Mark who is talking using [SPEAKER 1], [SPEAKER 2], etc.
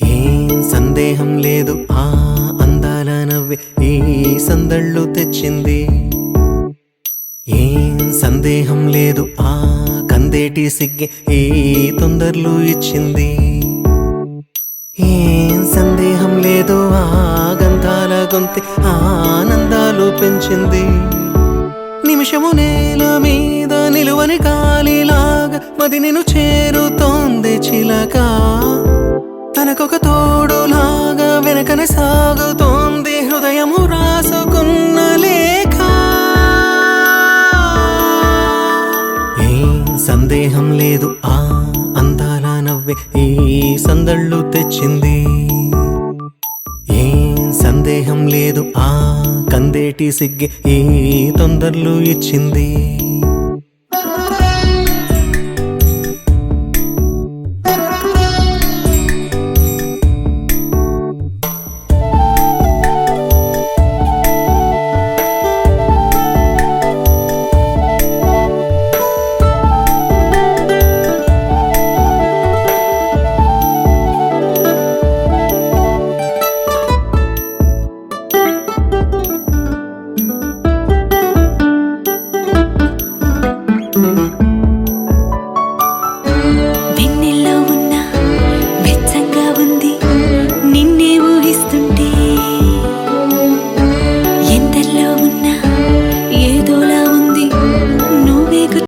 [SPEAKER 1] ఏం సందేహం లేదు ఆ అందాల నవ్వే ఈ సందళ్ళు తెచ్చింది. ఏం సందేహం లేదు ఆ కందేటి సిగ్గే ఈ తొందరలు ఇచ్చింది. ఏం సందేహం లేదు ఆ గంధాల గొంతి ఆనందాలు పెంచింది. నిమిషము నేల మీద నిలువని గాలిలాగా మది నేను చేరుతోంది చిలక. తనకొక తోడులాగా వెనకనే సాగుతోంది హృదయము రాసుకున్న లేఖ. ఏం సందేహం లేదు ఆ అందాల నవ్వే ఈ సందళ్ళు తెచ్చింది. ఏం సందేహం లేదు ఆ కందేటి సిగ్గి ఏ తొందరలు ఇచ్చింది.